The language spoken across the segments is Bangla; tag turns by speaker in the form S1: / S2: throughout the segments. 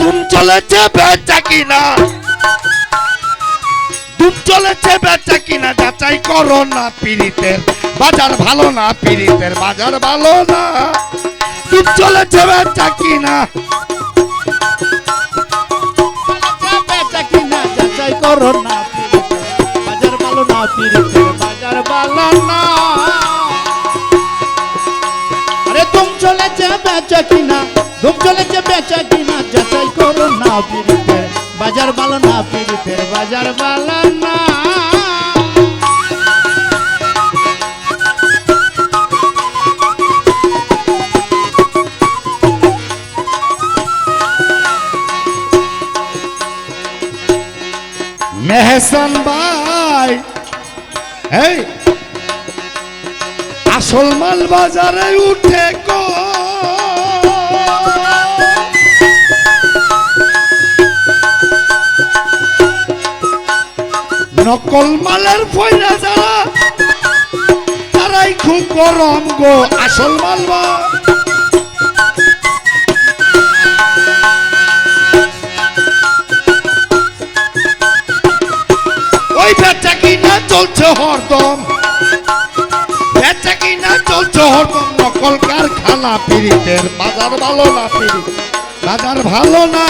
S1: ধুম চলেছে, বেচা কিনা। ধুম চলেছে, বেচা কিনা। যাচাই করো না পিরিতের বাজার ভালো না পিরিতের বাজার ভালো না। ধুম চলেছে, বেচা কিনা।
S2: যাচাই করো না বাজার ভালো না পিরিতের বাজার ভালো না। আরে তুম চলেছে, বেচা কিনা। তুম চলেছে, বেচা কিনা। যাচাই করো না পিরিতের বাজার ভালো না পিরিতের বাজার ভালো না।
S1: মেহসান ভাই, এই, আসল মাল বাজারে উঠে কো। নকল মালের যারা, তারাই খুব গরম গো আসল মালবা ওই বেচা কিনা চলছে হরদম, বেচা কিনা চলছে হরদম, নকল কারখানা পিরিতের বাজার ভালো না পিরিত বাজার ভালো না।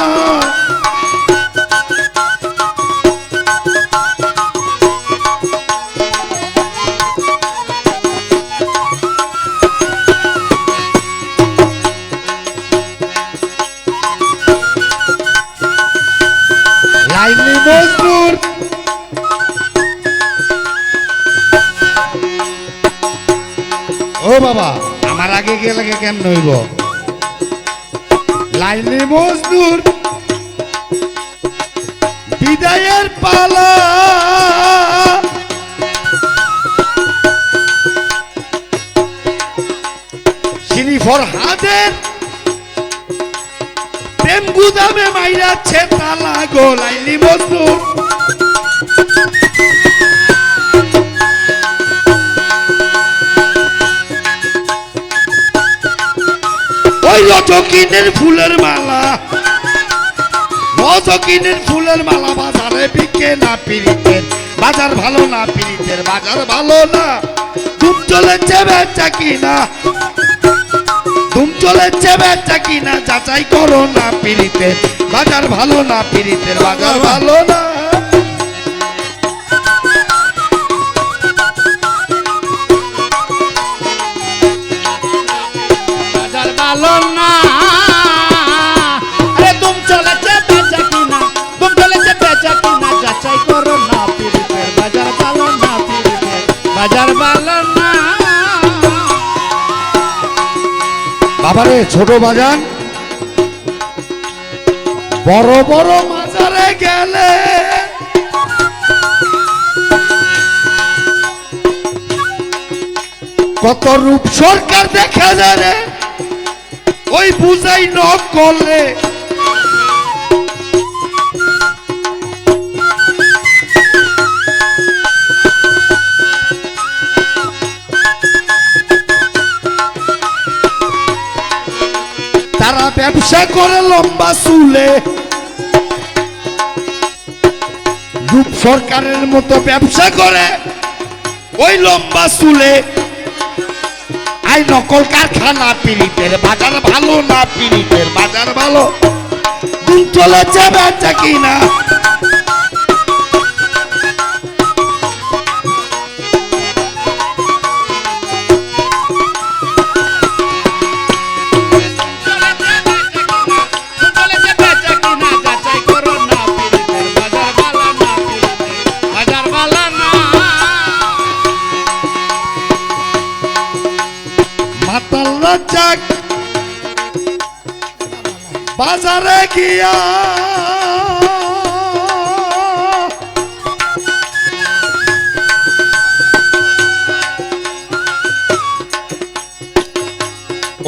S1: বাবা, আমার আগে গেলে কেমন হইব? লাইনে মজদুর, বিদায়ের পালা। শ্রীফর হাদের প্রেম গুদামে মাইরাচ্ছে তালা গো, লাইনি মজদুর। ফুলের মালা। ফুলের মালা বাজারে না বাজার ভালো না বাজার ভালো না। চলেছে বেচা কিনা। চলেছে বেচা কিনা, যাচাই করো না পিরিতের বাজার ভালো না পিরিতের বাজার ভালো না। বাবারে ছোট বাজান। বড় বড় মাজারে গেলে কত রূপ সরকার দেখা যায় ওই বুঝাই নক করলে ব্যবসা করে লম্বা চুলে। রূপ সরকারের মতো ব্যবসা করে ওই লম্বা চুলে। আই নকল কারখানা পিড়িতের, বাজার ভালো না পিড়িতের, বাজার ভালো। চলেছে বেচা কিনা?
S2: বাজারে
S1: গিয়া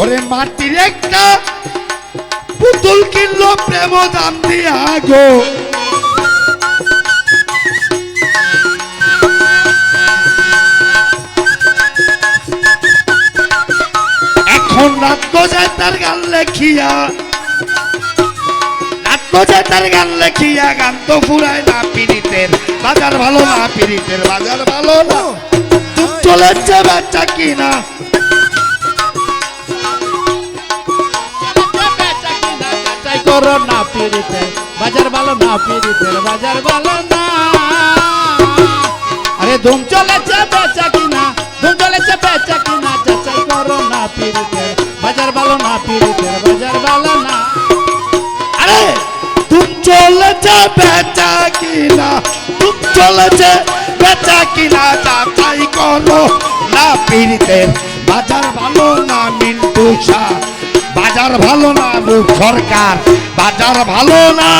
S1: ওরে মাটির একটা পুতুল কিনলো প্রেম দাম দিয়া গো। এখন রাত যায় তার গান লেখিয়া সোজা তার গান লেখিয়া গান তো ফুরায় না পীড়িতের। বাজার ভালো না পীড়িতের বাজার ভালো না। তুম চলেছে বাচ্চা কিনা।
S2: করো না পিড়িতে বাজার ভালো না পিড়িতের বাজার ভালো না। আরে ধুম চলেছে বেচা কিনা। কিনা?
S1: তুম চলেছে বেচা কিনা যাচাই করো। না পীড়িতের, বাজার ভালো না মিন্টু শাহ। বাজার ভালো না সরকার, বাজার ভালো না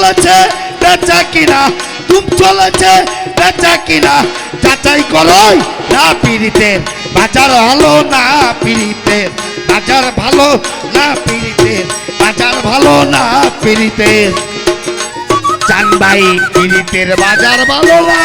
S1: চলেছে, বেচা কিনা? তুম চলেছে, বেচা কিনা? যাচাই করই না পীড়িতের বাজার ভালো না পীড়িতের বাজার ভালো না পীড়িতের বাজার ভালো না পীড়িতের চানবাই পীড়িতের বাজার ভালো না।